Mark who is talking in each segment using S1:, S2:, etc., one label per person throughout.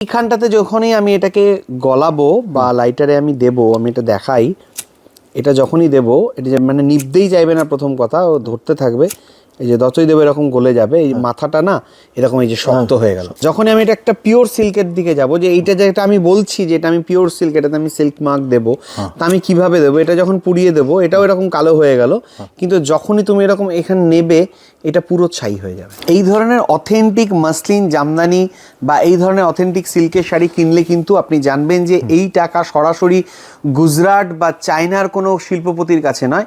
S1: এইখানটাতে যখনই আমি এটাকে গলাবো বা লাইটারে আমি দেব আমি এটা দেখাই এটা যখনই দেব এটা মানে নিভতেই যাইবে না প্রথম কথা ও ধরতে থাকবে। এই যে যতই দেবে এরকম গলে যাবে এই মাথাটা না এরকম এই যে শক্ত হয়ে গেল। যখনই আমি এটা একটা পিওর সিল্কের দিকে যাব যে এইটা যেটা আমি বলছি যে এটা আমি পিওর সিল্ক এটাতে আমি সিল্ক মার্ক দেবো তা আমি কীভাবে দেবো? এটা যখন পুড়িয়ে দেবো এটাও এরকম কালো হয়ে গেল কিন্তু যখনই তুমি এরকম এখানে নেবে এটা পুরো ছাই হয়ে যাবে। এই ধরনের অথেন্টিক মাসলিন জামদানি বা এই ধরনের অথেন্টিক সিল্কের শাড়ি কিনলে কিন্তু আপনি জানবেন যে এই টাকা সরাসরি গুজরাট বা চায়নার কোনো শিল্পপতির কাছে নয়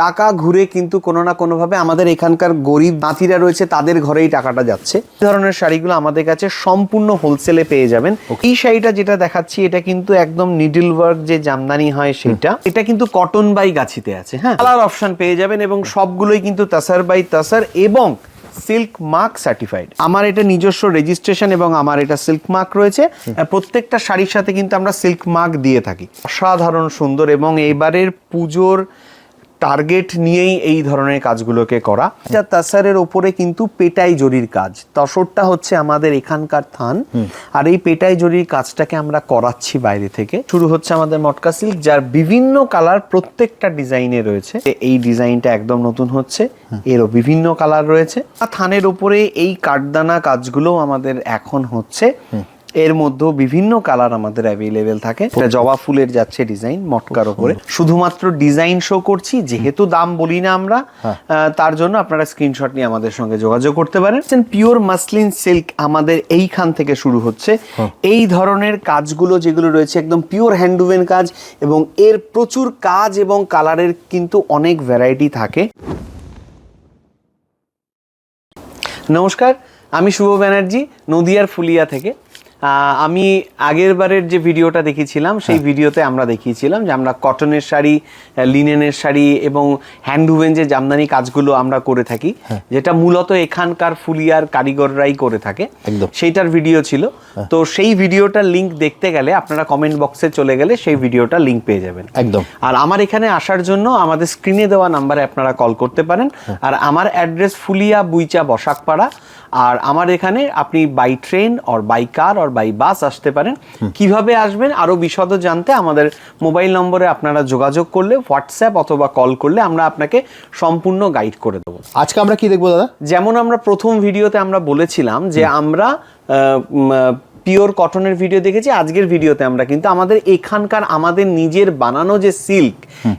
S1: টাকা ঘুরে কিন্তু কোনো না কোনোভাবে আমাদের এখানকার গরিব নাতিরা রয়েছে তাদের ঘরেই টাকাটা যাচ্ছে। এই ধরনের শাড়িগুলো আমাদের কাছে সম্পূর্ণ হোলসেলে পেয়ে যাবেন। এই শাড়িটা যেটা দেখাচ্ছি এটা কিন্তু একদম নিডল ওয়ার্ক যে জামদানি হয় সেটা এটা কিন্তু কটন বাই গাছিতে আছে হ্যাঁ? কালার অপশন পেয়ে যাবেন এবং সবগুলোই কিন্তু তাসার বাই তাসার এবং সিল্ক মার্ক সার্টিফাইড আমার এটা নিজস্ব রেজিস্ট্রেশন এবং আমার এটা সিল্ক মার্ক রয়েছে। প্রত্যেকটা শাড়ির সাথে কিন্তু আমরা সিল্ক মার্ক দিয়ে থাকি। অসাধারণ সুন্দর এবং এবারের পুজোর টার্গেট নিয়েই এই ধরনের কাজগুলোকে করা। যা তাসারের ওপরে কিন্তু পেটাই জরির কাজ। তসরটা হচ্ছে আমাদের এখানকার থান। আর এই পেটাই জরির কাজটাকে আমরা করাচ্ছি বাইরে থেকে। শুরু হচ্ছে আমাদের মটকা সিল্ক যার বিভিন্ন কালার প্রত্যেকটা ডিজাইনে রয়েছে। এই ডিজাইনটা একদম নতুন হচ্ছে। এরও বিভিন্ন কালার রয়েছে। আর থানের ওপরে এই কাঠদানা কাজগুলো আমাদের এখন হচ্ছে। এর মধ্যেও বিভিন্ন কালার আমাদের অ্যাভেলেবেল থাকে। এটা জবা ফুলের যাচ্ছে ডিজাইন মটকার ওপরে শুধুমাত্র ডিজাইন শো করছি যেহেতু দাম বলি না আমরা তার জন্য আপনারা স্ক্রিনশট নিয়ে আমাদের সঙ্গে যোগাযোগ করতে পারেন। পিওর মাসলিন সিল্ক আমাদের এইখান থেকে শুরু হচ্ছে। এই ধরনের কাজগুলো যেগুলো রয়েছে একদম পিওর হ্যান্ডউমেন কাজ এবং এর প্রচুর কাজ এবং কালারের কিন্তু অনেক ভ্যারাইটি থাকে। নমস্কার আমি শুভ ব্যানার্জি নদিয়ার ফুলিয়া থেকে। আমি আগের বারের যে ভিডিওটা দেখিয়েছিলাম সেই ভিডিওতে আমরা দেখিয়েছিলাম যে আমরা কটনের শাড়ি লিনেনের শাড়ি এবং হ্যান্ডউমেন যে জামদানি কাজগুলো আমরা করে থাকি যেটা মূলত এখানকার ফুলিয়ার কারিগররাই করে থাকে সেইটার ভিডিও ছিল। তো সেই ভিডিওটার লিংক দেখতে গেলে আপনারা কমেন্ট বক্সে চলে গেলে সেই ভিডিওটা লিংক পেয়ে যাবেন।
S2: একদম।
S1: আর আমার এখানে আসার জন্য আমাদের স্ক্রিনে দেওয়া নাম্বারে আপনারা কল করতে পারেন। আর আমার অ্যাড্রেস ফুলিয়া বুইচা বসাকপাড়া আর আমার এখানে আপনি by train or by car or by bus আসতে পারেন। কীভাবে আসবেন আরও বিশদ জানতে আমাদের মোবাইল নম্বরে আপনারা যোগাযোগ করলে হোয়াটসঅ্যাপ অথবা কল করলে আমরা আপনাকে সম্পূর্ণ গাইড করে দেবো।
S2: আজকে আমরা কি দেখব দাদা?
S1: যেমন আমরা প্রথম ভিডিওতে আমরা বলেছিলাম যে আমরা পিওর কটনের ভিডিও দেখেছি। আজকের ভিডিওতে আমরা কিন্তু আমাদের এখানকার আমাদের নিজের বানানো যে সিল্ক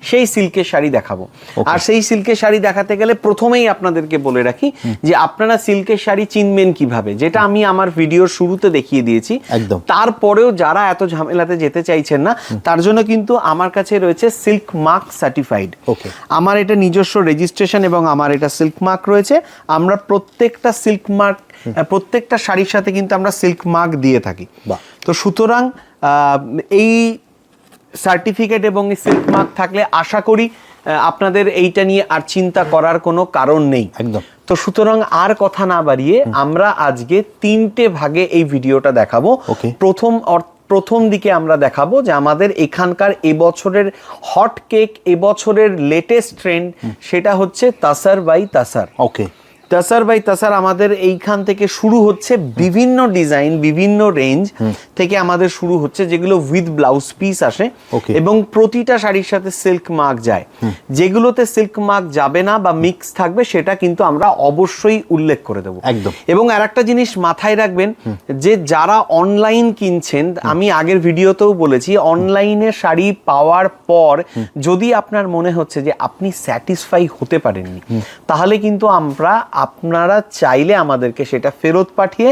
S1: সেই সিল্কের শাড়ি দেখাবো। আর সেই সিল্কের শাড়ি দেখাতে গেলে প্রথমেই আপনাদেরকে বলে রাখি যে আপনারা সিল্কের শাড়ি চিনবেন কীভাবে যেটা আমি আমার ভিডিওর শুরুতে দেখিয়ে দিয়েছি।
S2: একদম।
S1: তারপরেও যারা এত ঝামেলাতে যেতে চাইছেন না তার জন্য কিন্তু আমার কাছে রয়েছে সিল্ক মার্ক সার্টিফাইড
S2: Okay.
S1: আমার এটা নিজস্ব রেজিস্ট্রেশন এবং আমার এটা সিল্ক মার্ক রয়েছে। আমরা প্রত্যেকটা সিল্ক মার্ক প্রত্যেকটা শাড়ির সাথে কিন্তু আমরা সিল্ক মার্ক দিয়ে থাকি। তো সুতরাং এই সার্টিফিকেট এবং সিল্ক মার্ক থাকলে আশা করি আপনাদের এইটা নিয়ে আর চিন্তা করার কোনো কারণ নেই।
S2: একদম।
S1: তো সুতরাং আর কথা না বাড়িয়ে আমরা আজকে তিনটে ভাগে এই ভিডিওটা দেখাবো. প্রথম প্রথম দিকে আমরা দেখাবো যে আমাদের এখানকার এবছরের হট কেক এবছরের লেটেস্ট ট্রেন্ড সেটা হচ্ছে তাসার বাই তাসার।
S2: ওকে।
S1: তাসার বাই তাসার আমাদের এইখান থেকে শুরু হচ্ছে বিভিন্ন ডিজাইন বিভিন্ন রেঞ্জ থেকে আমাদের শুরু হচ্ছে যেগুলো উইথ ব্লাউজ পিস আসে এবং প্রতিটা শাড়ির সাথে সিল্ক মার্ক যায়। যেগুলোতে সিল্ক মার্ক যাবে না বা মিক্স থাকবে সেটা কিন্তু আমরা অবশ্যই উল্লেখ করে দেবো।
S2: একদম।
S1: এবং আর একটা জিনিস মাথায় রাখবেন যে যারা অনলাইন কিনছেন আমি আগের ভিডিওতেও বলেছি অনলাইনে শাড়ি পাওয়ার পর যদি আপনার মনে হচ্ছে যে আপনি স্যাটিসফাই হতে পারেননি তাহলে কিন্তু আমরা আপনারা চাইলে আমাদেরকে সেটা ফেরত পাঠিয়ে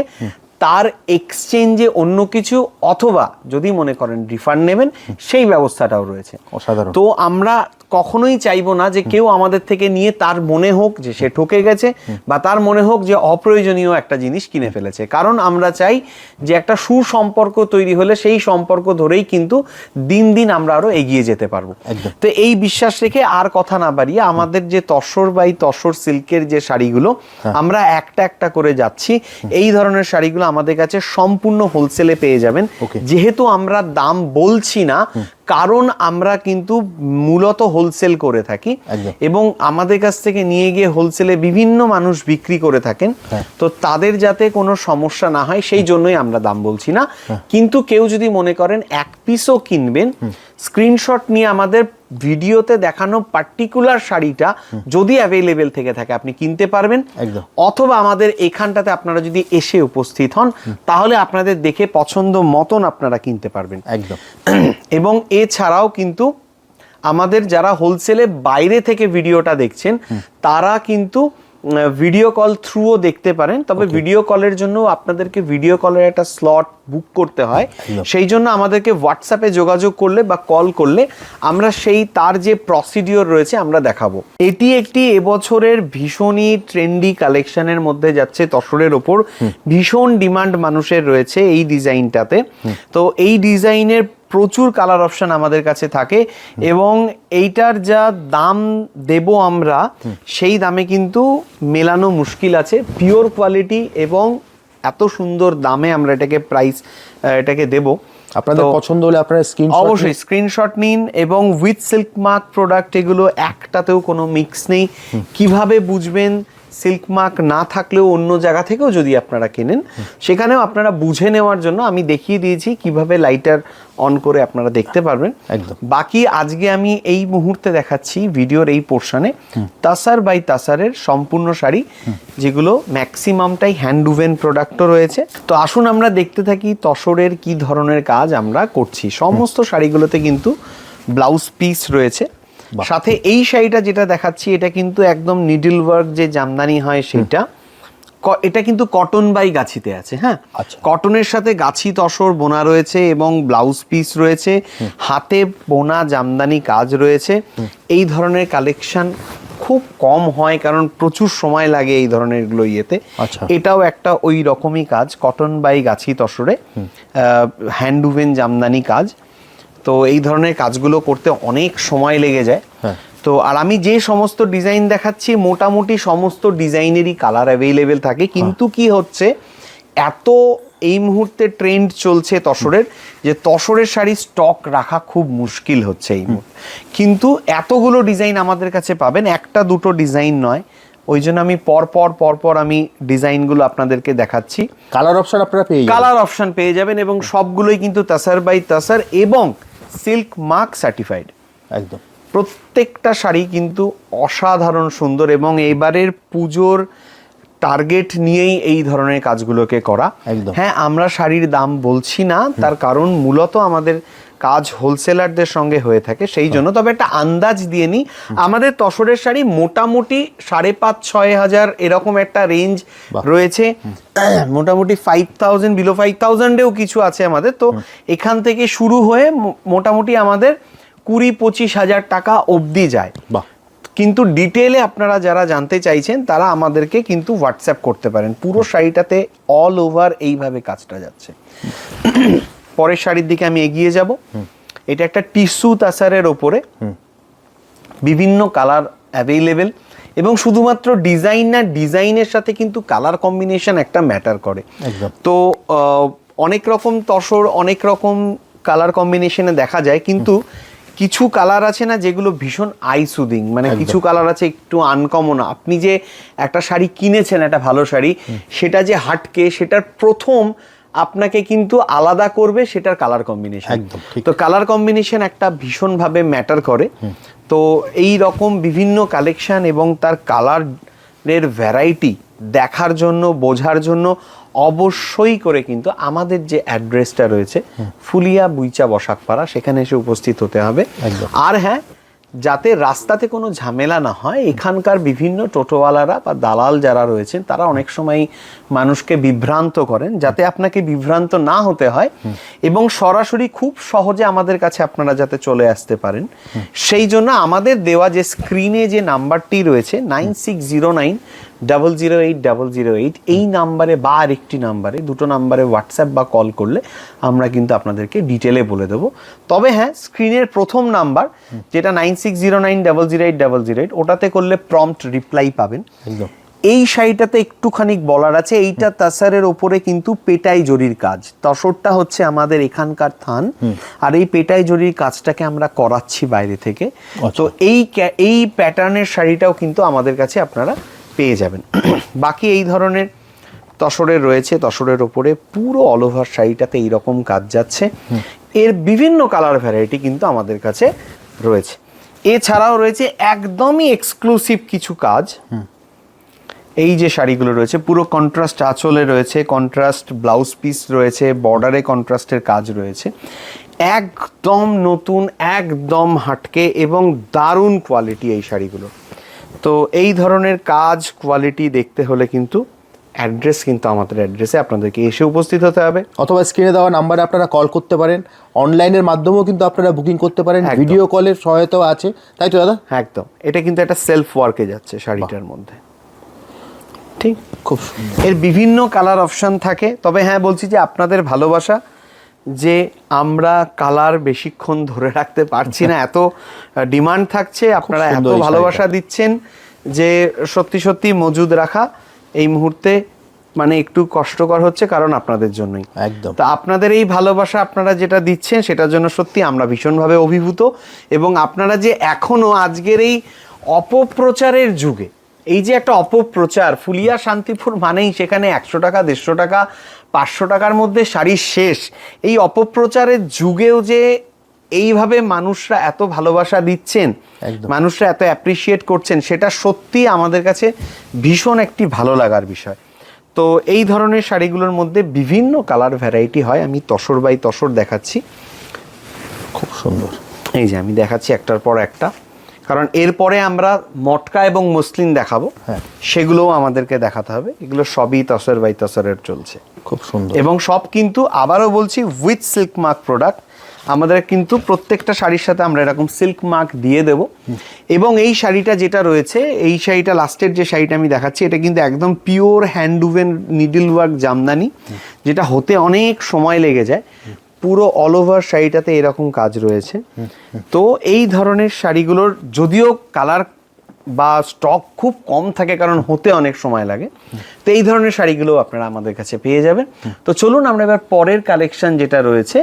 S1: তার এক্সচেঞ্জে অন্য কিছু অথবা যদি মনে করেন রিফান্ড নেবেন সেই ব্যবস্থাটাও রয়েছে।
S2: অসাধারণ।
S1: তো আমরা কখনোই চাইব না যে কেউ আমাদের থেকে নিয়ে তার মনে হোক যে সে ঠকে গেছে বা তার মনে হোক যে অপ্রয়োজনীয় একটা জিনিস কিনে ফেলেছে। কারণ আমরা চাই যে একটা সুসম্পর্ক তৈরি হলে সেই সম্পর্ক ধরেই কিন্তু দিন দিন আমরা আরও এগিয়ে যেতে পারব। তো এই বিশ্বাস রেখে আর কথা না বাড়িয়ে আমাদের যে তসর বাই তসর সিল্কের যে শাড়িগুলো আমরা একটা একটা করে যাচ্ছি। এই ধরনের শাড়িগুলো আমাদের কাছে সম্পূর্ণ হোলসেলে পেয়ে যাবেন। যেহেতু আমরা দাম বলছি না কারণ আমরা কিন্তু মূলত হোলসেল করে থাকি। এবং আমাদের কাছ থেকে নিয়ে গিয়ে হোলসেলে বিভিন্ন মানুষ বিক্রি করে থাকেন।
S2: হ্যাঁ।
S1: তো তাদের যাতে কোনো সমস্যা না হয় সেই জন্যই আমরা দাম বলছি না। কিন্তু কেউ যদি মনে করেন এক পিসও কিনবেন স্ক্রিনশট নিয়ে আমাদের ভিডিওতে দেখানো পার্টিকুলার শাড়িটা যদি অ্যাভেলেবেল থেকে থাকে আপনি কিনতে পারবেন। অথবা আমাদের এখানটাতে আপনারা যদি এসে উপস্থিত হন তাহলে আপনাদের দেখে পছন্দ মতন আপনারা কিনতে পারবেন।
S2: একদম।
S1: এবং এছাড়াও কিন্তু আমাদের যারা হোলসেলে বাইরে থেকে ভিডিওটা দেখছেন তারা কিন্তু ভিডিও কল থ্রুও দেখতে পারেন। তবে ভিডিও কলের জন্য আপনাদেরকে ভিডিও কলের একটা স্লট বুক করতে হয়। সেই জন্য আমাদেরকে হোয়াটসঅ্যাপে যোগাযোগ করলে বা কল করলে আমরা সেই তার যে প্রসিডিওর রয়েছে আমরা দেখাবো। এটি একটি এবছরের ভীষণই ট্রেন্ডি কালেকশনের মধ্যে যাচ্ছে তসরের ওপর। ভীষণ ডিমান্ড মানুষের রয়েছে এই ডিজাইনটাতে তো এই ডিজাইনের প্রচুর কালার অপশন আমাদের কাছে থাকে এবং এইটার যা দাম দেব আমরা সেই দামে কিন্তু মেলানো মুশকিল আছে। পিওর কোয়ালিটি এবং এত সুন্দর দামে আমরা এটাকে প্রাইস এটাকে দেব।
S2: আপনাদের পছন্দ হলে আপনারা স্ক্রিন
S1: অবশ্যই স্ক্রিনশট নিন এবং উইথ সিল্ক মার্ক প্রোডাক্ট এগুলো একটাতেও কোনো মিক্স নেই। কীভাবে বুঝবেন? সিল্ক মার্ক না থাকলেও অন্য জায়গা থেকেও যদি আপনারা কেনেন সেখানেও আপনারা বুঝে নেওয়ার জন্য আমি দেখিয়ে দিয়েছি কীভাবে লাইটার অন করে আপনারা দেখতে পারবেন।
S2: একদম।
S1: বাকি আজকে আমি এই মুহূর্তে দেখাচ্ছি ভিডিওর এই পোর্শনে তাসার বাই তাসারের সম্পূর্ণ শাড়ি যেগুলো ম্যাক্সিমামটাই হ্যান্ডউভেন প্রোডাক্টও রয়েছে। তো আসুন আমরা দেখতে থাকি তসরের কি ধরনের কাজ আমরা করছি। সমস্ত শাড়িগুলোতে কিন্তু ব্লাউজ পিস রয়েছে। সাথে এই শাড়িটা যেটা দেখাচ্ছি এটা কিন্তু একদম নিডল ওয়ার্ক যে জামদানি হয় সেটা এটা কিন্তু কটন বাই গাছিতে আছে হ্যাঁ?
S2: আচ্ছা।
S1: কটনের সাথে গাছি তসর বোনা রয়েছে এবং ব্লাউজ পিস রয়েছে হাতে বোনা জামদানি কাজ রয়েছে। এই ধরনের কালেকশন খুব কম হয় কারণ প্রচুর সময় লাগে এই ধরনেরগুলো ইয়েতে।
S2: আচ্ছা।
S1: এটাও একটা ওই রকমই কাজ কটন বাই গাছি তসরে হ্যান্ডউভেন জামদানি কাজ। তো এই ধরনের কাজগুলো করতে অনেক সময় লেগে যায়।
S2: হ্যাঁ।
S1: তো আর আমি যে সমস্ত ডিজাইন দেখাচ্ছি মোটামুটি সমস্ত ডিজাইনেরই কালার অ্যাভেলেবেল থাকে। কিন্তু কি হচ্ছে এত এই মুহূর্তে ট্রেন্ড চলছে তসরের যে তসরের শাড়ি স্টক রাখা খুব মুশকিল হচ্ছে এই মুহূর্তে। কিন্তু এতগুলো ডিজাইন আমাদের কাছে পাবেন একটা দুটো ডিজাইন নয়। ওই জন্য আমি পর পর পর পর আমি ডিজাইনগুলো আপনাদেরকে দেখাচ্ছি।
S2: কালার অপশন আপনারা পেয়ে
S1: কালার অপশন পেয়ে যাবেন এবং সবগুলোই কিন্তু তাসার বাই তাসার এবং সিল্ক মার্ক সার্টিফাইড
S2: একদম।
S1: প্রত্যেকটা শাড়ি কিন্তু অসাধারণ সুন্দর এবং এবারের পুজোর টার্গেট নিয়েই এই ধরনের কাজগুলোকে করা।
S2: একদম।
S1: হ্যাঁ আমরা শাড়ির দাম বলছি না তার কারণ মূলত আমাদের কাজ হোলসেলারদের সঙ্গে হয়ে থাকে সেই জন্য। তবে একটা আন্দাজ দিয়ে নিই আমাদের তসরের শাড়ি মোটামুটি সাড়ে পাঁচ ছয় হাজার এরকম একটা রেঞ্জ রয়েছে। মোটামুটি ফাইভ থাউজেন্ড বিলো ফাইভ থাউজেন্ডেও কিছু আছে আমাদের। তো এখান থেকে শুরু হয়ে মোটামুটি আমাদের কুড়ি পঁচিশ হাজার টাকা অবধি যায়। কিন্তু ডিটেলে আপনারা যারা জানতে চাইছেন তারা আমাদেরকে কিন্তু হোয়াটসঅ্যাপ করতে পারেন। পুরো শাড়িটাতে অল ওভার এইভাবে কাজটা যাচ্ছে। পরের শাড়ির দিকে আমি এগিয়ে যাব। এটা একটা টিস্যু তাসারের ওপরে। বিভিন্ন কালার অ্যাভেলেবেল এবং শুধুমাত্র ডিজাইন না ডিজাইনের সাথে কিন্তু কালার কম্বিনেশন একটা ম্যাটার করে। তো অনেক রকম তসর অনেক রকম কালার কম্বিনেশনে দেখা যায় কিন্তু কিছু কালার আছে না যেগুলো ভীষণ আই সুদিং মানে কিছু কালার আছে একটু আনকমন আপনি যে একটা শাড়ি কিনেছেন একটা ভালো শাড়ি সেটা যে হাটকে সেটার প্রথম আপনাকে কিন্তু আলাদা করবে সেটার কালার কম্বিনেশন
S2: একদম,
S1: তো কালার কম্বিনেশন একটা ভীষণভাবে ম্যাটার করে। তো এই রকম বিভিন্ন কালেকশন এবং তার কালারের ভ্যারাইটি দেখার জন্য বোঝার জন্য অবশ্যই করে কিন্তু আমাদের যে অ্যাড্রেসটা রয়েছে ফুলিয়া বুইচা বসাকপাড়া সেখানে এসে উপস্থিত হতে হবে। আর হ্যাঁ যাতে রাস্তাতে কোনো ঝামেলা না হয় এখানকার বিভিন্ন টোটোওয়ালারা বা দালাল যারা রয়েছেন তারা অনেক সময় মানুষকে বিভ্রান্ত করেন যাতে আপনাকে বিভ্রান্ত না হতে হয় এবং সরাসরি খুব সহজে আমাদের কাছে আপনারা যাতে চলে আসতে পারেন। সেই জন্য আমাদের দেওয়া যে স্ক্রিনে যে নাম্বারটি রয়েছে nine six zero nine double zero eight double zero eight এই নাম্বারে বা আরেকটি নাম্বারে দুটো নাম্বারে হোয়াটসঅ্যাপ বা কল করলে আমরা কিন্তু আপনাদেরকে ডিটেলে বলে দেবো। তবে হ্যাঁ স্ক্রিনের প্রথম নাম্বার যেটা nine six zero nine double zero eight double zero eight ওটাতে করলে প্রম্পট রিপ্লাই পাবেন।
S2: একদম।
S1: এই শাড়িটাতে একটুখানি বলার আছে এইটা তাসারের ওপরে কিন্তু পেটাই জরির কাজ। তসরটা হচ্ছে আমাদের এখানকার থান আর এই পেটাই জরির কাজটাকে আমরা করাচ্ছি বাইরে থেকে। তো এই এই প্যাটার্নের শাড়িটাও কিন্তু আমাদের কাছে আপনারা পেয়ে যাবেন। বাকি এই ধরনের তসরের রয়েছে তসরের ওপরে পুরো অল ওভার শাড়িটাতে এইরকম কাজ যাচ্ছে। এর বিভিন্ন কালার ভ্যারাইটি কিন্তু আমাদের কাছে রয়েছে। এছাড়াও রয়েছে একদমই এক্সক্লুসিভ কিছু কাজ। এই যে শাড়িগুলো রয়েছে পুরো কন্ট্রাস্ট আঁচলে রয়েছে কন্ট্রাস্ট ব্লাউজ পিস রয়েছে বর্ডারে কন্ট্রাস্টের কাজ রয়েছে। একদম নতুন একদম হাটকে এবং দারুণ কোয়ালিটি এই শাড়িগুলো। তো এই ধরনের কাজ কোয়ালিটি দেখতে হলে কিন্তু অ্যাড্রেস কিন্তু আমাদের অ্যাড্রেসে আপনাদেরকে এসে উপস্থিত হতে হবে।
S2: অথবা স্ক্রিনে দেওয়া নাম্বারে আপনারা কল করতে পারেন। অনলাইনের মাধ্যমেও কিন্তু আপনারা বুকিং করতে পারেন। ভিডিও কলের সহায়তাও আছে। তাই তো দাদা?
S1: একদম। এটা কিন্তু একটা সেলফ ওয়ার্কে যাচ্ছে শাড়িটার মধ্যে। ঠিক?
S2: খুব
S1: এর বিভিন্ন কালার অপশান থাকে। তবে হ্যাঁ বলছি যে আপনাদের ভালোবাসা যে আমরা কালার বেশিক্ষণ ধরে রাখতে পারছি না। এত ডিমান্ড থাকছে আপনারা এত ভালোবাসা দিচ্ছেন যে সত্যি সত্যি মজুদ রাখা এই মুহূর্তে মানে একটু কষ্টকর হচ্ছে কারণ আপনাদের জন্যই।
S2: একদম।
S1: তো আপনাদের এই ভালোবাসা আপনারা যেটা দিচ্ছেন সেটার জন্য সত্যি আমরা ভীষণভাবে অভিভূত এবং আপনারা যে এখনও আজকের এই অপপ্রচারের যুগে এই যে একটা অপপ্রচার ফুলিয়া শান্তিপুর মানেই সেখানে একশো টাকা দেড়শো টাকা পাঁচশো টাকার মধ্যে শাড়ি শেষ। এই অপপ্রচারের যুগেও যে এইভাবে মানুষরা এত ভালোবাসা দিচ্ছেন মানুষরা এত অ্যাপ্রিসিয়েট করছেন সেটা সত্যি আমাদের কাছে ভীষণ একটি ভালো লাগার বিষয়। তো এই ধরনের শাড়িগুলোর মধ্যে বিভিন্ন কালার ভ্যারাইটি হয় আমি তসর বাই তসর দেখাচ্ছি।
S2: খুব সুন্দর।
S1: এই যে আমি দেখাচ্ছি একটার পর একটা। কারণ এরপরে আমরা মটকা এবং মসলিন দেখাবো।
S2: হ্যাঁ।
S1: সেগুলোও আমাদেরকে দেখাতে হবে। এগুলো সবই তসর বাই তসরের চলছে।
S2: খুব সুন্দর।
S1: এবং সব কিন্তু আবারও বলছি উইথ সিল্ক মার্ক প্রোডাক্ট আমাদের কিন্তু প্রত্যেকটা শাড়ির সাথে আমরা এরকম সিল্ক মার্ক দিয়ে দেব। এবং এই শাড়িটা যেটা রয়েছে এই শাড়িটা লাস্টের যে শাড়িটা আমি দেখাচ্ছি এটা কিন্তু একদম pure handwoven needle work Jamdani যেটা হতে অনেক সময় লেগে যায়। পুরো অল ওভার শাড়িটাতে এরকম কাজ রয়েছে। তো এই ধরনের শাড়িগুলোর যদিও কালার বা স্টক খুব কম থাকে কারণ হতে অনেক সময় লাগে। তো এই ধরনের শাড়িগুলো আপনারা আমাদের কাছে পেয়ে যাবেন। তো চলুন আমরা এবার পরের কালেকশন যেটা রয়েছে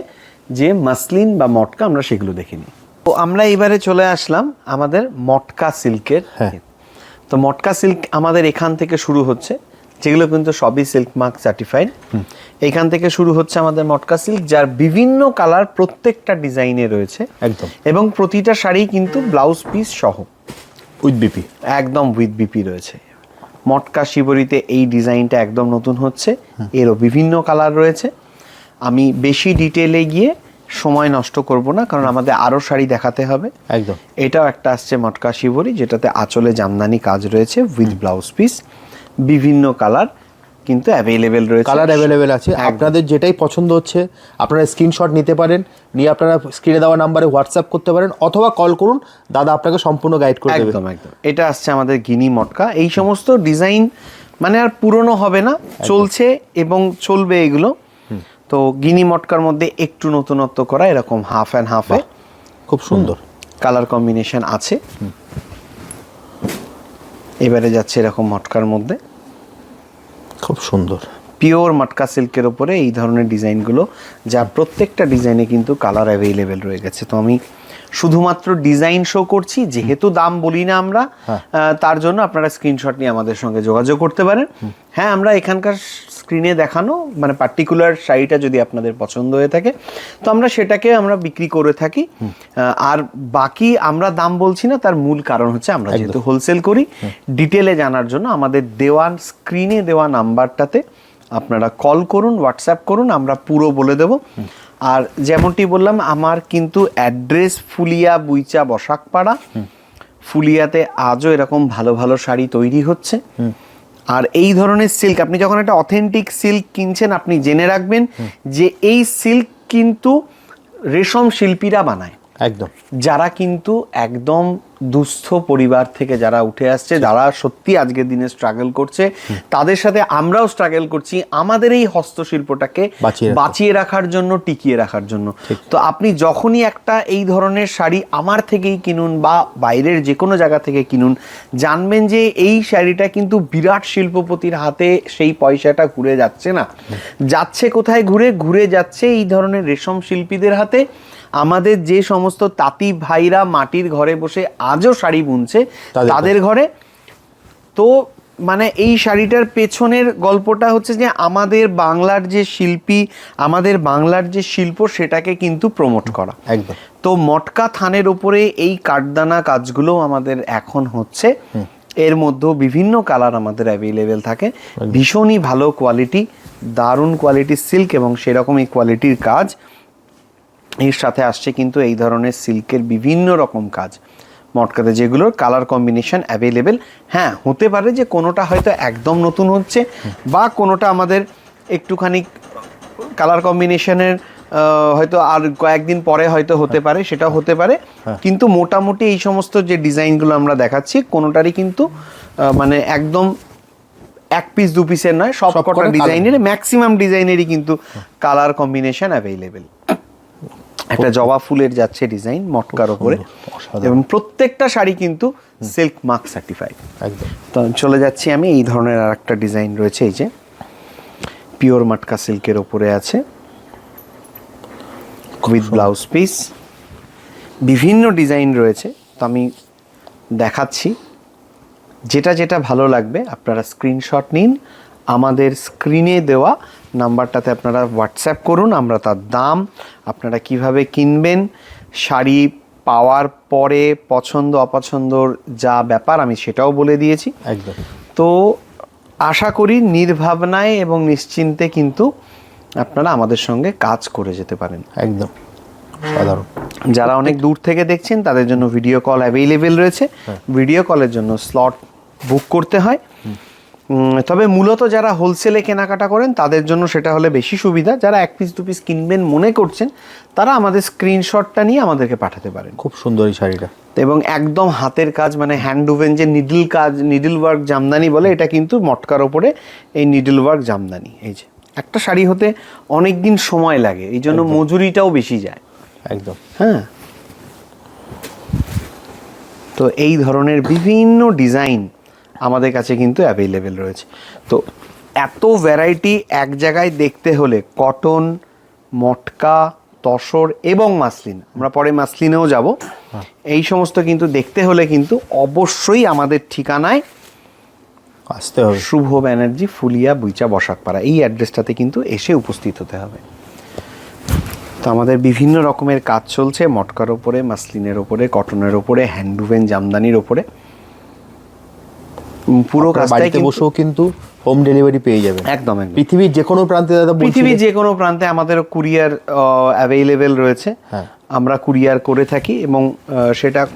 S1: যে মাসলিন বা মটকা আমরা সেগুলো দেখে নিই। তো আমরা এবারে চলে আসলাম আমাদের মটকা সিল্কের
S2: হ্যাঁ।
S1: তো মটকা সিল্ক আমাদের এখান থেকে শুরু হচ্ছে যেগুলো কিন্তু সবই সিল্ক মার্ক সার্টিফাইড এখান থেকে শুরু হচ্ছে আমাদের মটকা সিল্ক যার বিভিন্ন কালার প্রত্যেকটা ডিজাইনে রয়েছে।
S2: একদম।
S1: এবং প্রতিটা শাড়ি কিন্তু ব্লাউজ পিস সহ।
S2: With BP.
S1: একদম উইথ বিপি রয়েছে। মটকা শিবরিতে এই ডিজাইনটা একদম নতুন হচ্ছে। এরও বিভিন্ন কালার রয়েছে। আমি বেশি ডিটেলে গিয়ে সময় নষ্ট করব না কারণ আমাদের আরও শাড়ি দেখাতে হবে।
S2: একদম।
S1: এটাও একটা আসছে মটকা শিবরি যেটাতে আঁচলে জামদানি কাজ রয়েছে উইথ ব্লাউজ পিস। বিভিন্ন কালার। কিন্তু অ্যাভেলেবেল রয়েছে।
S2: কালার অ্যাভেলেবেল আছে। আপনাদের যেটাই পছন্দ হচ্ছে আপনারা স্ক্রিনশট নিতে পারেন নিয়ে আপনারা স্ক্রিনে দেওয়া নাম্বারে হোয়াটসঅ্যাপ করতে পারেন অথবা কল করুন দাদা আপনাকে সম্পূর্ণ গাইড করে দেবে।
S1: একদম একদম। এটা আসছে আমাদের গিনি মটকা। এই সমস্ত ডিজাইন মানে আর পুরনো হবে না চলছে এবং চলবে এগুলো। তো গিনি মটকার মধ্যে একটু নতুনত্ব করা এরকম হাফ অ্যান্ড হাফে
S2: খুব সুন্দর।
S1: কালার কম্বিনেশন আছে। এবারে যাচ্ছে এরকম মটকার মধ্যে।
S2: খুব সুন্দর।
S1: পিওর মাটকা সিল্কের ওপরে এই ধরনের ডিজাইনগুলো যা প্রত্যেকটা ডিজাইনে কিন্তু কালার অ্যাভেলেবেল রয়ে গেছে। তো আমি শুধুমাত্র ডিজাইন শো করছি যেহেতু দাম বলি না আমরা
S2: হ্যাঁ।
S1: তার জন্য আপনারা স্ক্রিনশট নিয়ে আমাদের সঙ্গে যোগাযোগ করতে পারেন। হ্যাঁ আমরা এখানকার স্ক্রিনে দেখানো মানে পার্টিকুলার শাড়িটা যদি আপনাদের পছন্দ হয়ে থাকে তো আমরা সেটাকে আমরা বিক্রি করে থাকি। আর বাকি আমরা দাম বলছি না তার মূল কারণ হচ্ছে আমরা যেহেতু হোলসেল করি ডিটেলে জানার জন্য আমাদের দেওয়ান স্ক্রিনে দেওয়া নাম্বারটাতে আপনারা কল করুন হোয়াটসঅ্যাপ করুন আমরা পুরো বলে দেব। আর যেমনটি বললাম আমার কিন্তু অ্যাড্রেস ফুলিয়া বুইচা বসাকপাড়া। ফুলিয়াতে আজও এরকম ভালো ভালো শাড়ি তৈরি হচ্ছে। আর এই ধরনের সিল্ক আপনি যখন একটা অথেন্টিক সিল্ক কিনছেন আপনি জেনে রাখবেন যে এই সিল্ক কিন্তু রেশম শিল্পীরা বানায়।
S2: একদম।
S1: যারা কিন্তু একদম দুস্থ পরিবার থেকে যারা উঠে আসছে যারা সত্যি আজকের দিনে স্ট্রাগল করছে তাদের সাথে আমরাও স্ট্রাগল করছি আমাদের এই হস্তশিল্পটাকে
S2: বাঁচিয়ে
S1: রাখার জন্য টিকিয়ে রাখার জন্য। তো আপনি যখনই একটা এই ধরনের শাড়ি আমার থেকেই কিনুন বা বাইরের যে কোনো জায়গা থেকে কিনুন জানবেন যে এই শাড়িটা কিন্তু বিরাট শিল্পপতির হাতে সেই পয়সাটা ঘুরে যাচ্ছে না। যাচ্ছে কোথায় ঘুরে? ঘুরে যাচ্ছে এই ধরনের রেশম শিল্পীদের হাতে। আমাদের যে সমস্ত তাঁতি ভাইরা মাটির ঘরে বসে আজও শাড়ি বুনছে
S2: তাদের
S1: ঘরে। তো মানে এই শাড়িটার পেছনের গল্পটা হচ্ছে যে আমাদের বাংলার যে শিল্পী আমাদের বাংলার যে শিল্প সেটাকে কিন্তু প্রমোট করা।
S2: একদম।
S1: তো মটকা থানের উপরে এই কাঠদানা কাজগুলো আমাদের এখন হচ্ছে। এর মধ্যেও বিভিন্ন কালার আমাদের অ্যাভেলেবেল থাকে। ভীষণই ভালো কোয়ালিটি দারুণ কোয়ালিটির সিল্ক এবং সেরকমই কোয়ালিটির কাজ। এর সাথে আসছে কিন্তু এই ধরনের সিল্কের বিভিন্ন রকম কাজ। মটকাতে যেগুলোর কালার কম্বিনেশন অ্যাভেলেবেল হ্যাঁ হতে পারে যে কোনোটা হয়তো একদম নতুন হচ্ছে বা কোনোটা আমাদের একটুখানি কালার কম্বিনেশনের হয়তো আর কয়েকদিন পরে হয়তো হতে পারে সেটা হতে পারে। কিন্তু মোটামুটি এই সমস্ত যে ডিজাইনগুলো আমরা দেখাচ্ছি কোনোটারই কিন্তু মানে একদম এক পিস দু পিসের নয় সব কটা ডিজাইনের ম্যাক্সিমাম ডিজাইনেরই কিন্তু কালার কম্বিনেশন অ্যাভেলেবেল একটা জবা ফুলের যাচ্ছে ডিজাইন মটকার ওপরে। এবং প্রত্যেকটা শাড়ি কিন্তু সিল্ক মার্ক সার্টিফাইড
S2: একদম।
S1: তো চলে যাচ্ছি আমি এই ধরনের আর একটা ডিজাইন রয়েছে এই যে পিওর মাটকা সিল্কের ওপরে আছে। উইথ ব্লাউজ পিস বিভিন্ন ডিজাইন রয়েছে তো আমি দেখাচ্ছি। যেটা যেটা ভালো লাগবে আপনারা স্ক্রিনশট নিন। আমাদের স্ক্রিনে দেওয়া নাম্বারটাতে আপনারা হোয়াটসঅ্যাপ করুন আমরা তার দাম আপনারা কীভাবে কিনবেন শাড়ি পাওয়ার পরে পছন্দ অপছন্দর যা ব্যাপার আমি সেটাও বলে দিয়েছি।
S2: একদম।
S1: তো আশা করি নির্ভাবনায় এবং নিশ্চিন্তে কিন্তু আপনারা আমাদের সঙ্গে কাজ করে যেতে পারেন।
S2: একদম। সাধারণ।
S1: যারা অনেক দূর থেকে দেখছেন তাদের জন্য ভিডিও কল অ্যাভেলেবেল রয়েছে। ভিডিও কলের জন্য স্লট বুক করতে হয়। তবে মূলত যারা হোলসেলে কেনাকাটা করেন তাদের জন্য সেটা হলে বেশি সুবিধা। যারা এক পিস দু পিস কিনবেন মনে করছেন তারা আমাদের স্ক্রিনশটটা নিয়ে আমাদেরকে পাঠাতে পারেন।
S2: খুব সুন্দর এই শাড়িটা।
S1: এবং একদম হাতের কাজ মানে হ্যান্ডউভেন যে নিডল কাজ নিডল ওয়ার্ক জামদানি বলে এটা কিন্তু মটকার ওপরে এই নিডল ওয়ার্ক জামদানি। এই যে একটা শাড়ি হতে অনেক দিন সময় লাগে এই জন্য মজুরিটাও বেশি যায়।
S2: একদম।
S1: হ্যাঁ। তো এই ধরনের বিভিন্ন ডিজাইন আমাদের কাছে কিন্তু অ্যাভেলেবেল রয়েছে। তো এত ভ্যারাইটি এক জায়গায় দেখতে হলে কটন মটকা তসর এবং মাসলিন আমরা পরে মাসলিনেও যাব। এই সমস্ত কিন্তু দেখতে হলে কিন্তু অবশ্যই আমাদের ঠিকানায়
S2: আসতে হবে।
S1: শুভ ব্যানার্জি ফুলিয়া বুইচা বসাকপাড়া এই অ্যাড্রেসটাতে কিন্তু এসে উপস্থিত হতে হবে। তো আমাদের বিভিন্ন রকমের কাজ চলছে মটকার ওপরে মাসলিনের ওপরে কটনের ওপরে হ্যান্ডুভেন জামদানির ওপরে। পুরো
S2: বাড়িতে
S1: কিন্তু-
S2: বসেও কিন্তু হোম ডেলিভারি পেয়ে যাবেন।
S1: একদম
S2: পৃথিবীর যে কোনো প্রান্তে দাদা।
S1: পৃথিবীর যে কোনো প্রান্তে আমাদের কুরিয়ার অ্যাভেলেবেল রয়েছে।
S2: হ্যাঁ।
S1: আমরা কুরিয়ার করে থাকি এবং সেটা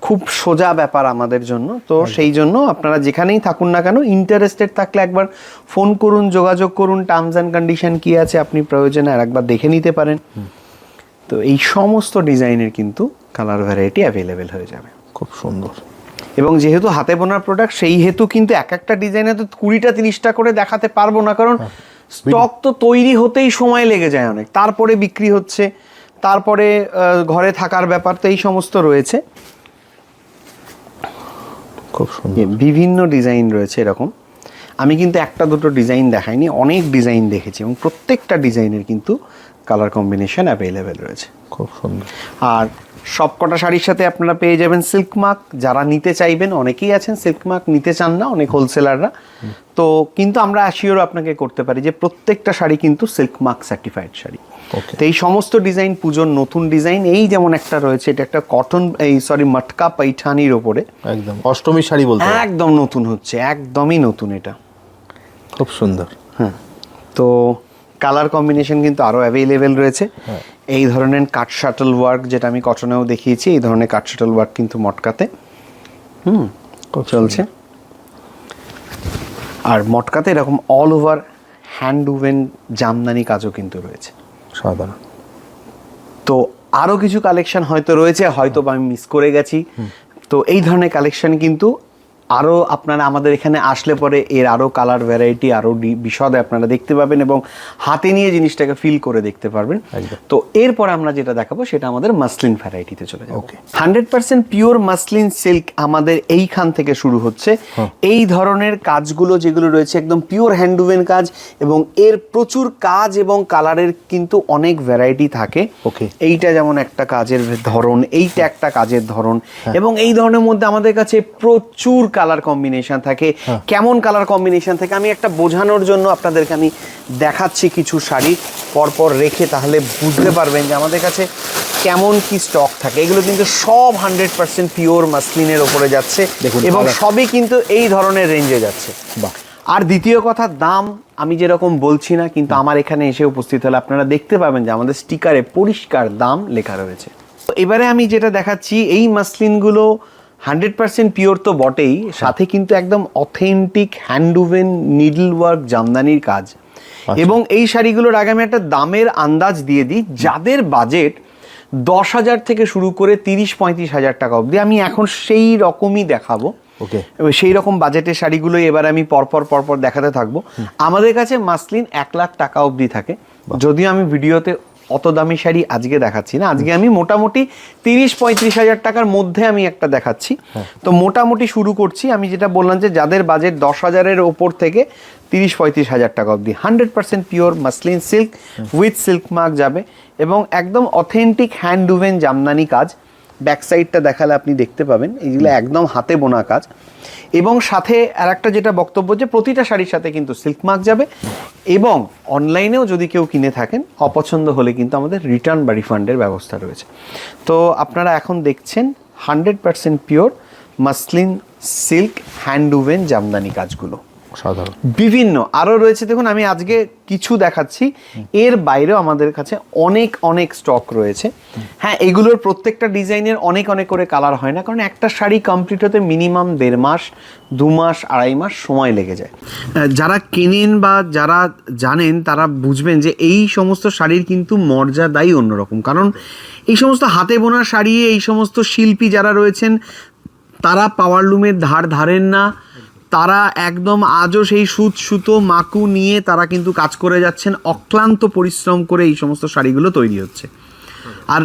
S1: খুব সোজা ব্যাপার আমাদের জন্য। তো সেই জন্য আপনারা যেখানেই থাকুন না কেন ইন্টারেস্টেড থাকলে একবার ফোন করুন যোগাযোগ করুন। টার্মস অ্যান্ড কন্ডিশন কি আছে আপনি প্রয়োজনে আর একবার দেখে নিতে পারেন। তো এই সমস্ত ডিজাইনের কিন্তু কালার ভ্যারাইটি অ্যাভেলেবেল হয়ে যাবে।
S2: খুব সুন্দর।
S1: এবং যেহেতু হাতে বোনার প্রোডাক্ট সেই হেতু কিন্তু এক একটা ডিজাইনে তো কুড়িটা তিরিশটা করে দেখাতে পারব না। কারণ স্টক তো তৈরি হতেই সময় লেগে যায় অনেক। তারপরে বিক্রি হচ্ছে তারপরে ঘরে থাকার ব্যাপার তো এই সমস্ত রয়েছে।
S2: খুব সুন্দর।
S1: বিভিন্ন ডিজাইন রয়েছে এরকম। আমি কিন্তু একটা দুটো ডিজাইন দেখাইনি অনেক ডিজাইন দেখেছি এবং প্রত্যেকটা ডিজাইনের কিন্তু কালার কম্বিনেশন অ্যাভেলেবেল রয়েছে।
S2: খুব সুন্দর।
S1: আর সব কটা শাড়ির সাথে আপনারা পেয়ে যাবেন সিল্ক মার্ক যারা নিতে চাইবেন অনেকেই আছেন সিল্ক মার্ক নিতে চান না অনেক হোলসেলাররা তো কিন্তু আমরা অ্যাসিওর আপনাকে করতে পারি যে প্রত্যেকটা শাড়ি কিন্তু সিল্ক মার্ক সার্টিফাইড শাড়ি। তো এই সমস্ত ডিজাইন পুজোর নতুন ডিজাইন এই যেমন একটা রয়েছে এটা একটা কটন এই সরি মটকা পৈঠানির ওপরে।
S2: একদম অষ্টমী শাড়ি বলতে
S1: একদম নতুন হচ্ছে একদমই নতুন এটা।
S2: খুব সুন্দর।
S1: হ্যাঁ তো কালার কম্বিনেশন কিন্তু আরও অ্যাভেলেবেল রয়েছে। এই ধরনের কাট শাটল ওয়ার্ক যেটা আমি কটনেও দেখিয়েছি এই ধরনের কাট শাটল ওয়ার্ক কিন্তু মটকাতে হুম চলছে। আর মটকাতে এরকম all over hand woven Jamdani কাজও কিন্তু রয়েছে।
S2: সাধারণ।
S1: তো আরও কিছু কালেকশন হয়তো রয়েছে হয়তো বা আমি মিস করে গেছি। তো এই ধরনের কালেকশন কিন্তু আরও আপনারা আমাদের এখানে আসলে পরে এর আরও কালার ভ্যারাইটি আরও বিশদে আপনারা দেখতে পাবেন এবং হাতে নিয়ে জিনিসটাকে ফিল করে দেখতে পারবেন। তো এরপর আমরা যেটা দেখাবো সেটা আমাদের মাসলিন ভ্যারাইটিতে চলে যাবে। Okay hundred percent pure muslin silk আমাদের এইখান থেকে শুরু হচ্ছে। এই ধরনের কাজগুলো যেগুলো রয়েছে একদম পিওর হ্যান্ডউভেন কাজ এবং এর প্রচুর কাজ এবং কালারের কিন্তু অনেক ভ্যারাইটি থাকে।
S2: ওকে
S1: এইটা যেমন একটা কাজের ধরন এইটা একটা কাজের ধরন এবং এই ধরনের মধ্যে আমাদের কাছে প্রচুর কালার কম্বিনেশন থাকে। কেমন কালার কম্বিনেশন থাকে আমি একটা বোঝানোর জন্য আপনাদেরকে আমি দেখাচ্ছি কিছু শাড়ি। পরপর রেখে তাহলে বুঝতে পারবেন যে আমাদের কাছে কেমন কি স্টক থাকে। এগুলো কিন্তু সব হান্ড্রেড পার্সেন্ট পিওর মাসলিনের ওপরে যাচ্ছে এবং সবই কিন্তু এই ধরনের রেঞ্জে যাচ্ছে।
S2: বাহ।
S1: আর দ্বিতীয় কথা দাম আমি যেরকম বলছি না কিন্তু আমার এখানে এসে উপস্থিত হলে আপনারা দেখতে পাবেন যে আমাদের স্টিকারে পরিষ্কার দাম লেখা রয়েছে। তো এবারে আমি যেটা দেখাচ্ছি এই মাসলিনগুলো হান্ড্রেড পার্সেন্ট পিওর তো বটেই সাথে কিন্তু একদম অথেন্টিক হ্যান্ডউভেন নিডল ওয়ার্ক জামদানির কাজ। এবং এই শাড়িগুলোর আগে আমি একটা দামের আন্দাজ দিয়ে দিই যাদের বাজেট দশ হাজার থেকে শুরু করে তিরিশ পঁয়ত্রিশ হাজার টাকা অবধি আমি এখন সেই রকমই দেখাবো।
S2: ওকে।
S1: সেই রকম বাজেটের শাড়িগুলোই এবার আমি পরপর পরপর দেখাতে থাকব। আমাদের কাছে মাসলিন এক লাখ টাকা অবধি থাকে। যদিও আমি ভিডিওতে অত দামি শাড়ি আজকে দেখাচ্ছি না। আজকে আমি মোটামুটি তিরিশ পঁয়ত্রিশ হাজার টাকার মধ্যে আমি একটা দেখাচ্ছি। তো মোটামুটি শুরু করছি। আমি যেটা বললাম যে যাদের বাজেট দশ হাজারের ওপর থেকে তিরিশ পঁয়ত্রিশ হাজার টাকা অবধি hundred percent pure muslin silk with silk mark যাবে এবং একদম অথেন্টিক হ্যান্ড উভেন জামদানি কাজ। ব্যাক সাইডটা দেখালে আপনি দেখতে পাবেন। এইগুলো একদম হাতে বোনা কাজ। এবং সাথে আর একটা যেটা বক্তব্য যে প্রতিটা শাড়ির সাথে কিন্তু সিল্ক মার্ক যাবে এবং অনলাইনেও যদি কেউ কিনে থাকেন অপছন্দ হলে কিন্তু আমাদের রিটার্ন বা রিফান্ডের ব্যবস্থা রয়েছে। তো আপনারা এখন দেখছেন hundred percent pure muslin silk handwoven Jamdani কাজগুলো।
S2: সাধারণ।
S1: বিভিন্ন। আরও রয়েছে, দেখুন, আমি আজকে কিছু দেখাচ্ছি। এর বাইরেও আমাদের কাছে অনেক অনেক স্টক রয়েছে। হ্যাঁ এগুলোর প্রত্যেকটা ডিজাইনের অনেক অনেক করে কালার হয় না, কারণ একটা শাড়ি কমপ্লিট হতে মিনিমাম দেড় মাস, দু মাস, আড়াই মাস সময় লেগে যায়। যারা কেনেন বা যারা জানেন, তারা বুঝবেন যে এই সমস্ত শাড়ির কিন্তু মর্যাদাই অন্যরকম। কারণ এই সমস্ত হাতে বোনা শাড়ি, এই সমস্ত শিল্পী যারা রয়েছেন, তারা পাওয়ার লুমের ধার ধারেন না। তারা একদম আজও সেই সুত সুতো মাকু নিয়ে তারা কিন্তু কাজ করে যাচ্ছেন, অক্লান্ত পরিশ্রম করে এই সমস্ত শাড়িগুলো তৈরি হচ্ছে। আর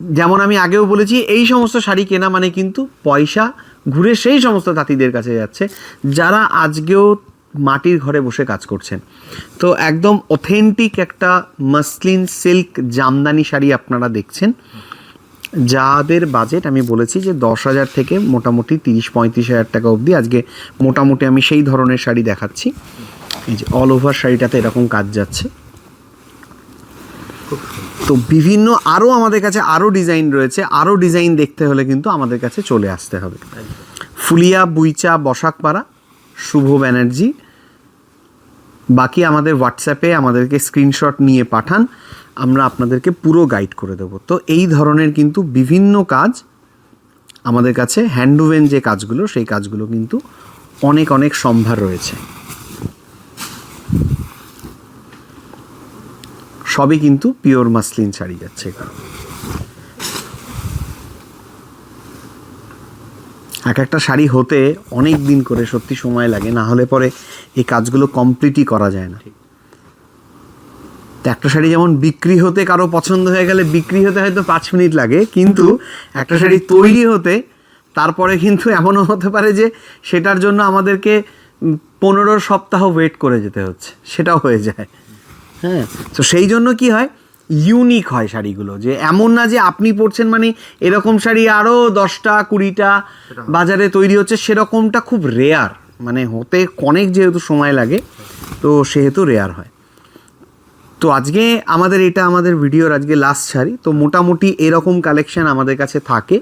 S1: যেমন আমি আগেও বলেছি, এই সমস্ত শাড়ি কেনা মানে কিন্তু পয়সা ঘুরে সেই সমস্ত তাঁতিদের কাছে যাচ্ছে, যারা আজকেও মাটির ঘরে বসে কাজ করছেন। তো একদম অথেন্টিক একটা মাসলিন সিল্ক জামদানি শাড়ি আপনারা দেখছেন। যাদের বাজেট আমি বলেছি যে দশ হাজার থেকে মোটামুটি তিরিশ, পঁয়ত্রিশ হাজার টাকা অবধি, আজকে মোটামুটি আমি সেই ধরনের শাড়ি দেখাচ্ছি। এই যে অল ওভার শাড়িটাতে এরকম কাজ যাচ্ছে। তো বিভিন্ন আরও আমাদের কাছে আরও ডিজাইন রয়েছে আরও ডিজাইন দেখতে হলে কিন্তু আমাদের কাছে চলে আসতে হবে। ফুলিয়া, বুইচা, বসাকপাড়া, শুভ ব্যানার্জি, বাকি আমাদের হোয়াটসঅ্যাপে আমাদেরকে স্ক্রিনশট নিয়ে পাঠান। আমরা আপনাদেরকে পুরো গাইড করে দেবো। তো এই ধরনের কিন্তু বিভিন্ন কাজ আমাদের কাছে হ্যান্ডউভেন যে কাজগুলো, সেই কাজগুলো কিন্তু অনেক অনেক সম্ভার রয়েছে। সবই কিন্তু পিওর মাসলিন শাড়ি যাচ্ছে। এক একটা শাড়ি হতে অনেক দিন করে সত্যি সময় লাগে, না হলে পরে এই কাজগুলো কমপ্লিটই করা যায় না। তো একটা শাড়ি যেমন বিক্রি হতে কারও পছন্দ হয়ে গেলে বিক্রি হতে হয়তো পাঁচ মিনিট লাগে কিন্তু একটা শাড়ি তৈরি হতে তারপরে কিন্তু এমনও হতে পারে যে সেটার জন্য আমাদেরকে পনেরো সপ্তাহ ওয়েট করে যেতে হচ্ছে সেটাও হয়ে যায়। হ্যাঁ তো সেই জন্য কি হয়? ইউনিক হয় শাড়িগুলো যে এমন না যে আপনি পরছেন মানে এরকম শাড়ি আরও দশটা কুড়িটা বাজারে তৈরি হচ্ছে সেরকমটা খুব রেয়ার মানে হতে অনেক যেহেতু সময় লাগে তো সেহেতু রেয়ার হয়। তো আজকে আমাদের এটা, আমাদের ভিডিওর আজকে লাস্ট শাড়ি তো মোটামুটি এরকম কালেকশন আমাদের কাছে থাকে।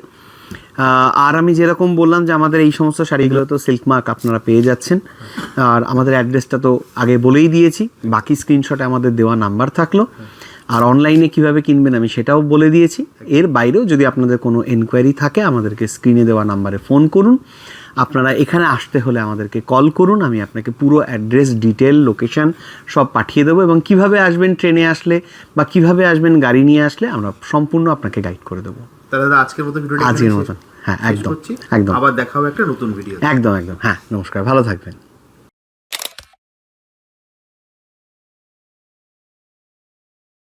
S1: আর আমি যেরকম বললাম যে আমাদের এই সমস্ত শাড়িগুলো তো সিল্ক মার্ক আপনারা পেয়ে যাচ্ছেন। আর আমাদের অ্যাড্রেসটা তো আগে বলেই দিয়েছি। বাকি স্ক্রিনশটে আমাদের দেওয়া নাম্বার থাকল। আর অনলাইনে কীভাবে কিনবেন আমি সেটাও বলে দিয়েছি। এর বাইরেও যদি আপনাদের কোনো এনকোয়ারি থাকে, আমাদেরকে স্ক্রিনে দেওয়া নাম্বারে ফোন করুন। আপনারা এখানে আসতে হলে আমাদেরকে কল করুন আমি আপনাকে পুরো অ্যাড্রেস ডিটেল লোকেশান সব পাঠিয়ে দেবো এবং কীভাবে আসবেন ট্রেনে আসলে বা কীভাবে আসবেন গাড়ি নিয়ে আসলে আমরা সম্পূর্ণ আপনাকে গাইড করে দেবো।
S3: তাহলে দাদা আজকের মতো ভিডিওটা
S1: আজকের মতন। হ্যাঁ, একদম, একদম।
S2: আবার দেখা হবে একটা নতুন ভিডিও
S1: একদম একদম। হ্যাঁ নমস্কার ভালো থাকবেন।